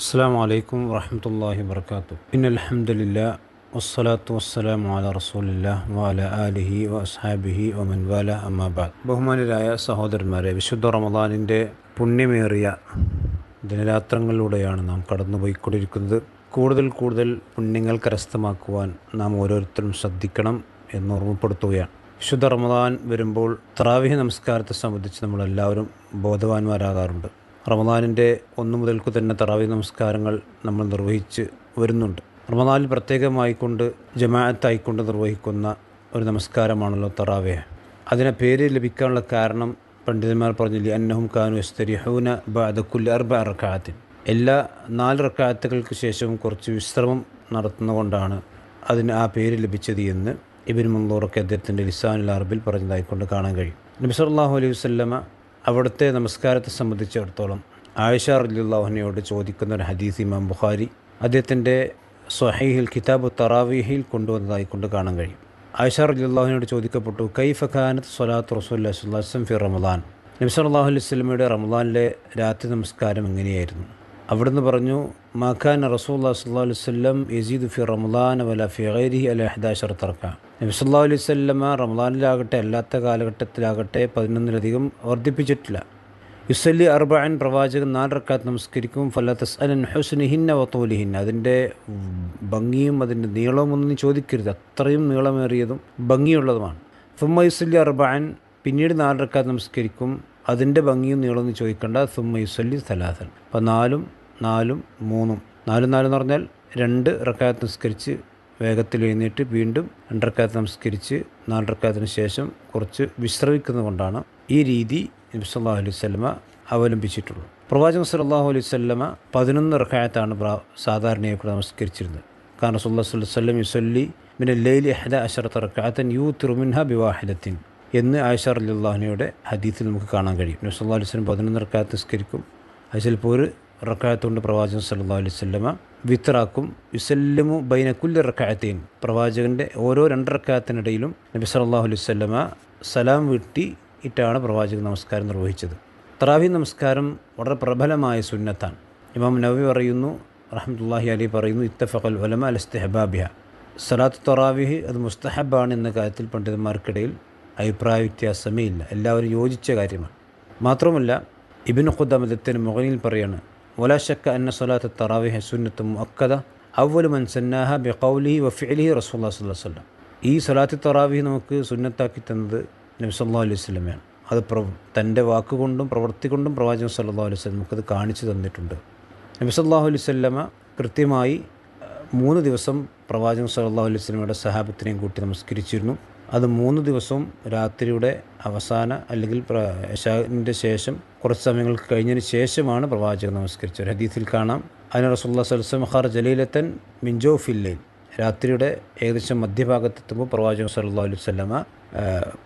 അസ്സാം വലൈക്കും വറഹമത്തല്ലാഹി വർക്കാത്തു ഇന്നലഹമുല്ല വസ്സലാത്തു വസ്സലാം വാല റസൂലില്ല വാല ആലിഹി വസ്ഹാബിഹി വമൻവാല അമ്മാബാദ് ബഹുമാനരായ സഹോദരന്മാരെ വിശുദ്ധ റമദാനിന്റെ പുണ്യമേറിയ ദിനരാത്രങ്ങളിലൂടെയാണ് നാം കടന്നുപോയിക്കൊണ്ടിരിക്കുന്നത്. കൂടുതൽ കൂടുതൽ പുണ്യങ്ങൾ കരസ്ഥമാക്കുവാൻ നാം ഓരോരുത്തരും ശ്രദ്ധിക്കണം എന്ന് ഓർമ്മപ്പെടുത്തുകയാണ്. വിശുദ്ധ റമദാൻ വരുമ്പോൾ ത്രാവിഹ നമസ്കാരത്തെ സംബന്ധിച്ച് നമ്മളെല്ലാവരും ബോധവാന്മാരാകാറുണ്ട്. റമദാനിന്റെ ഒന്നു മുതൽക്ക് തന്നെ തറാവി നമസ്കാരങ്ങൾ നമ്മൾ നിർവഹിച്ച് വരുന്നുണ്ട്. റമദാനിൽ പ്രത്യേകമായിക്കൊണ്ട് ജമാഅത്തായിക്കൊണ്ട് നിർവഹിക്കുന്ന ഒരു നമസ്കാരമാണല്ലോ തറാവേ. അതിനെ പേര് ലഭിക്കാനുള്ള കാരണം പണ്ഡിതന്മാർ പറഞ്ഞില്ല അന്നഹും കാനു എസ്തരിഹൂന ബാദക്കുൽ അർബ അറക്കാത്തിൻ എല്ലാ നാല് റക്കാത്തുകൾക്ക് ശേഷവും കുറച്ച് വിശ്രമം നടത്തുന്നതുകൊണ്ടാണ് അതിന് ആ പേര് ലഭിച്ചത് എന്ന് ഇബിൻ മുന്തൂറൊക്കെ അദ്ദേഹത്തിന്റെ ലിസാനുൽ അറബിൽ പറഞ്ഞതായിക്കൊണ്ട് കാണാൻ കഴിയും. നബി സല്ലല്ലാഹു അലൈഹി വസല്ലമ അവിടുത്തെ നമസ്കാരത്തെ സംബന്ധിച്ചിടത്തോളം ആയിഷ റലിയുള്ളാഹുനയോട് ചോദിക്കുന്ന ഒരു ഹദീസ് ഇമാം ബുഖാരി അദ്ദേഹത്തിന്റെ സ്വഹീഹിൽ കിതാബ് തറാവീഹിൽ കൊണ്ടുവന്നതായി കൊണ്ട് കാണാൻ കഴിയും. ആയിഷ റലിയുള്ളാഹുനോട് ചോദിക്കപ്പെട്ടു കൈഫ ഖാനത്ത് സ്വലാത്ത് റസൂല്ലാ ഫി റമദാൻ? നബി അലൈഹി വസല്ലമയുടെ റമദാനിലെ രാത്രി നമസ്കാരം എങ്ങനെയായിരുന്നു? അവിടുന്ന് പറഞ്ഞു മാഖാൻ റസൂല്ലാ സല്ലാ അലൈഹി വല്ലം യസീദ് ഫി റമദാൻ വല ഫി ഗൈരിഹി അല ഹദാശർ തർക്ക. നബി സല്ലാ അലൈഹി വല്ലമ റമദാനിലാകട്ടെ അല്ലാത്ത കാലഘട്ടത്തിലാകട്ടെ പതിനൊന്നിലധികം വർദ്ധിപ്പിച്ചിട്ടില്ല. യുസല്ലി അർബാൻ പ്രവാചകൻ നാല് റക്കാത്ത് നമസ്കരിക്കും ഫലത്തസ് അലൻ ഹുസ്നിഹിന്ന വത്തോലിഹിന്ന അതിന്റെ ഭംഗിയും അതിന്റെ നീളവും ഒന്നും ചോദിക്കരുത്. അത്രയും നീളമേറിയതും ഭംഗിയുള്ളതുമാണ്. സുമ്മ യുസല്ലി അർബാൻ പിന്നീട് നാല് റക്കാത്ത് നമസ്കരിക്കും അതിന്റെ ഭംഗിയും നീളമൊന്നും ചോദിക്കേണ്ട. സുമ്മ യുസല്ലി സലാസൻ അപ്പോൾ നാലും നാലും മൂന്നും. നാലും നാലും എന്ന് പറഞ്ഞാൽ രണ്ട് റക്കാത്ത് നിസ്കരിച്ച് വേഗത്തിൽ എഴുന്നേറ്റ് വീണ്ടും രണ്ടരക്കാത്ത് നമസ്കരിച്ച് നാലരക്കാത്തിന് ശേഷം കുറച്ച് വിശ്രമിക്കുന്നത് കൊണ്ടാണ് ഈ രീതി നബി സല്ലാഹു അലൈഹി സ്വലമ അവലംബിച്ചിട്ടുള്ളത്. പ്രവാചകൻ സല്ലാഹു അലൈഹി സ്വല്ലമ പതിനൊന്ന് റക്കായത്താണ് സാധാരണയായി കൂടെ നമസ്കരിച്ചിരുന്നത്. കാരണം സുല്ലാ വല്ലം യുസല്ലി പിന്നെ ലൈലി അഹദ അഷറത്ത് റക്കാത്തൻ യു തിറുമിൻഹ ബിവാഹിദത്തിൻ എന്ന് ആയിഷ അല്ലാഹുനയുടെ ഹദീത്തിൽ നമുക്ക് കാണാൻ കഴിയും. നബി സല്ലാ അലൈഹി സ്വലം പതിനൊന്ന് റക്കാത്ത് നിസ്കരിക്കും. അത് ചിലപ്പോൾ ഒരു റക്കായത്തുകൊണ്ട് പ്രവാചകൻ സല്ലാ അലൈഹി സ്വല്ലമ വിത്രാക്കും യുസല്ലമു ബൈനക്കുല്യ റക്കായത്തേൻ. പ്രവാചകന്റെ ഓരോ രണ്ട് റക്കായത്തിനിടയിലും നബി സല്ലാഹു അലൈഹി സ്വല്ലമ സലാം വീട്ടി ഇട്ടാണ് പ്രവാചകൻ നമസ്കാരം നിർവഹിച്ചത്. തറാവി നമസ്കാരം വളരെ പ്രബലമായ സുന്നത്താണ്. ഇമാം നബി പറയുന്നു റഹമുല്ലാഹി അലി പറയുന്നു ഇത്തഫഖൽ വലമ അൽ ഇസ്തെഹബാബിഹ സലാത്ത് തറാവിഹ് അത് മുസ്തഹബാണ് എന്ന കാര്യത്തിൽ പണ്ഡിതന്മാർക്കിടയിൽ അഭിപ്രായ വ്യത്യാസമേ ഇല്ല. എല്ലാവരും യോജിച്ച കാര്യമാണ്. മാത്രമല്ല ഇബിൻ ഖുദ്ദമദത്തിന് മുകളിൽ പറയാണ് ولا شك أن صلاة التراويح سنة مؤكدة أول من سناها بقوله وفعله رسول الله صلى الله عليه وسلم ഈ സലാത്തി തറാവി നമുക്ക് സുന്നത്താക്കി തന്നത് നബി സല്ലാ അലൈഹി സ്വലമയാണ് അത് പ്ര തൻ്റെ വാക്കുകൊണ്ടും പ്രവൃത്തി കൊണ്ടും പ്രവാചകൻ സല്ലാ അലൈഹി സ്വലം നമുക്കത് കാണിച്ചു തന്നിട്ടുണ്ട് നബി സല്ലാഹു അലൈഹി സ്വലമ കൃത്യമായി മൂന്ന് ദിവസം പ്രവാചകൻ സല്ലാ അലൈഹി സ്വലമയുടെ സഹാബത്തിനെയും കൂട്ടി നമസ്കരിച്ചിരുന്നു അത് മൂന്ന് ദിവസവും രാത്രിയുടെ അവസാന അല്ലെങ്കിൽ ഇഷാന്റെ ശേഷം കുറച്ച് സമയങ്ങൾ കഴിഞ്ഞതിന് ശേഷമാണ് പ്രവാചകൻ നമസ്കരിച്ചത്. ഹദീസിൽ കാണാം. അതിന് റസുല്ലാ സൽസം ഹർ ജലീലത്തൻ മിഞ്ചോ ഫില്ലൈൻ രാത്രിയുടെ ഏകദേശം മധ്യഭാഗത്തെത്തുമ്പോൾ പ്രവാചകൻ സല്ലാ അലൈഹി സ്വലമ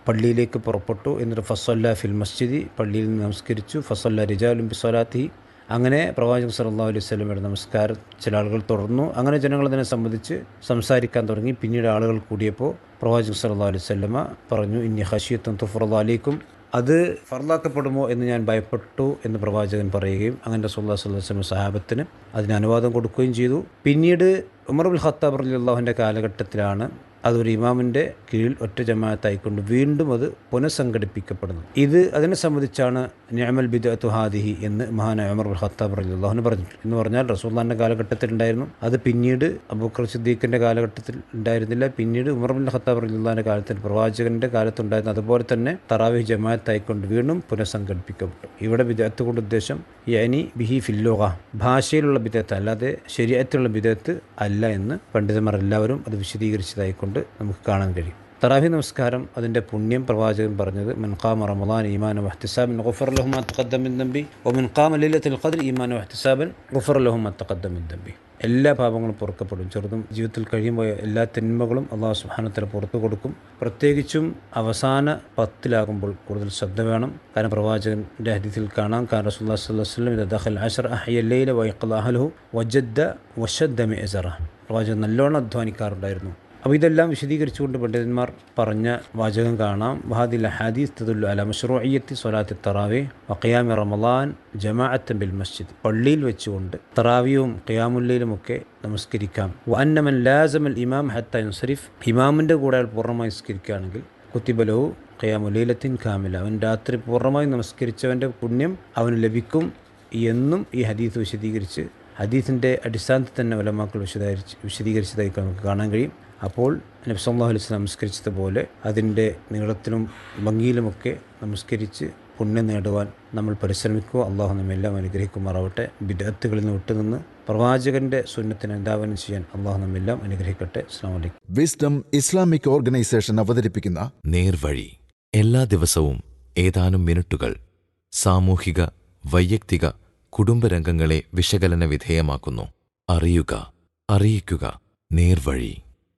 പള്ളിയിലേക്ക് പുറപ്പെട്ടു. എന്നിട്ട് ഫസല്ല ഫിൽ മസ്ജിദി പള്ളിയിൽ നമസ്കരിച്ചു. ഫസല്ല റിജാലും ബി സ്വലാത്തി അങ്ങനെ പ്രവാചകൻ സല്ലാ അലൈഹി സ്വലമയുടെ നമസ്കാരം ചില ആളുകൾ തുടർന്നു. അങ്ങനെ ജനങ്ങൾ അതിനെ സംബന്ധിച്ച് സംസാരിക്കാൻ തുടങ്ങി. പിന്നീട് ആളുകൾ കൂടിയപ്പോൾ പ്രവാചകൻ സല്ലാ അലൈഹി സ്വലമ പറഞ്ഞു ഇനി ഹഷിയത്തും തുഫറുല്ലാ അലൈക്കും. അത് ഫർലാക്കപ്പെടുമോ എന്ന് ഞാൻ ഭയപ്പെട്ടു എന്ന് പ്രവാചകൻ പറയുകയും അങ്ങനെ സുല്ലാ സ്വല്ലം സഹാബത്തിന് അതിന് അനുവാദം കൊടുക്കുകയും ചെയ്തു. പിന്നീട് ഉമർ ഉൽ ഖത്താബ് അള്ളാഹുവിന്റെ കാലഘട്ടത്തിലാണ് അതൊരു ഇമാമിന്റെ കീഴിൽ ഒറ്റ ജമാഅത്തായിക്കൊണ്ട് വീണ്ടും അത് പുനഃസംഘടിപ്പിക്കപ്പെടുന്നു. ഇത് അതിനെ സംബന്ധിച്ചാണ് ഞാമൽ ബിദ് ഹാദിഹി എന്ന് മഹാന അമർ ഹത്താബ് അള്ളാഹുന് പറഞ്ഞിട്ടുണ്ട്. എന്ന് പറഞ്ഞാൽ റസൂല്ലാന്റെ കാലഘട്ടത്തിൽ ഉണ്ടായിരുന്നു. അത് പിന്നീട് അബൂക്കർ സിദ്ദീഖിന്റെ കാലഘട്ടത്തിൽ ഉണ്ടായിരുന്നില്ല. പിന്നീട് ഉമർ ബിൻ ഖത്താബ് അലി അള്ളാഹിന്റെ കാലത്തിൽ പ്രവാചകന്റെ കാലത്തുണ്ടായിരുന്നു അതുപോലെ തന്നെ തറാവി ജമാഅത്തായിക്കൊണ്ട് വീണ്ടും പുനഃസംഘടിപ്പിക്കപ്പെട്ടു. ഇവിടെ വിദഗ്ധ കൊണ്ട് ഉദ്ദേശം യനി ബിഹി ഫില്ലോഹ ഭാഷയിലുള്ള വിദഗ്ധ അല്ലാതെ ശരിയായിട്ടുള്ള വിദഗ്ധ അല്ല എന്ന് പണ്ഡിതന്മാർ എല്ലാവരും അത് വിശദീകരിച്ചതായിക്കൊണ്ട് നമുക്ക് കാണാൻ കഴിയും. തറാഹി നമസ്കാരം. അതിന്റെ പുണ്യം പ്രവാചകൻ പറഞ്ഞത് മിൻഖാമ റമദാൻ ഈമാൻ വഹ്തിസാബിൻ ഗുഫർ ലഹുമ തഖദ്ദമിൻ ദംബി ഒ മിൻഖാം ലീലത്തിൽ ഖദ്ർ ഈമാൻ വഹ്തിസാബിൻ ഗുഫർ ലഹുമ തഖദ്ദമിൻ ദംബി. എല്ലാ പാപങ്ങളും പുറക്കപ്പെടും. ചെറുതും ജീവിതത്തിൽ കഴിയുമ്പോൾ എല്ലാ തിന്മകളും അള്ളാഹു സുഹാനത്തിന് പുറത്തു കൊടുക്കും. പ്രത്യേകിച്ചും അവസാന പത്തിലാകുമ്പോൾ കൂടുതൽ ശ്രദ്ധ വേണം. കാരണം പ്രവാചകന്റെ ഹദീസിൽ കാണാം കാരണം റസൂല്ലാ സ്വല്ലം ഇത് ദഹൽ അഷർ അഹ്യല്ലയിലെ വൈഖൽ അഹ്ലഹു വജദ്ദ വഷദ്ദമി മെസറ പ്രവാചകൻ നല്ലോണം അധ്വാനിക്കാറുണ്ടായിരുന്നു. അപ്പോൾ ഇതെല്ലാം വിശദീകരിച്ചുകൊണ്ട് പണ്ഡിതന്മാർ പറഞ്ഞ വാചകം കാണാം. വഹാദിൽ ഹദീസ് തദുല്ലു അല മഷ്റൂഇയത്തി സ്വലാത്തി തറാവി വഖിയാമി റമളാൻ ജമാഅത്തൻ ബിൽ മസ്ജിദ്. പള്ളിയിൽ വെച്ചുകൊണ്ട് തറാവിയും ഖിയാമുല്ലയിലുമൊക്കെ നമസ്കരിക്കാം. വന്നമൻ ലാസമൽ ഇമാം ഹത്ത യുസരിഫ് ഇമാമിന്റെ കൂടെ അയാൾ പൂർണമായി നമസ്കരിക്കുകയാണെങ്കിൽ കുത്തിബലവും ഖിയാമുലീലത്തിൻ കാമില. അവൻ രാത്രി പൂർണമായി നമസ്കരിച്ചവന്റെ പുണ്യം അവന് ലഭിക്കും എന്നും ഈ ഹദീസ് വിശദീകരിച്ച് ഹദീസിന്റെ അടിസ്ഥാനത്തിൽ തന്നെ വലമാക്കൾ വിശദീകരിച്ച് വിശദീകരിച്ചതായി നമുക്ക് കാണാൻ കഴിയും. അപ്പോൾ നബി അലൈസ് നമസ്കരിച്ചതുപോലെ അതിന്റെ നീളത്തിലും ഭംഗിയിലുമൊക്കെ നമസ്കരിച്ച് പുണ്യം നേടുവാൻ നമ്മൾ പരിശ്രമിക്കുക. അള്ളാഹു നമ്മെല്ലാം അനുഗ്രഹിക്കുമാറാവട്ടെ. വിദഗ്ധകളിൽ നിന്ന് വിട്ടുനിന്ന് പ്രവാചകന്റെ സുന്നത്തിന് അനുധാവനം ചെയ്യാൻ അള്ളാഹു നമ്മെല്ലാം അനുഗ്രഹിക്കട്ടെ. അസ്ലാമലൈക്കും വിസ്ഡം ഇസ്ലാമിക് ഓർഗനൈസേഷൻ അവതരിപ്പിക്കുന്ന നേർവഴി. എല്ലാ ദിവസവും ഏതാനും മിനിറ്റുകൾ സാമൂഹിക വൈയക്തിക കുടുംബരംഗങ്ങളെ വിശകലന വിധേയമാക്കുന്നു. അറിയുക അറിയിക്കുക. നേർവഴി.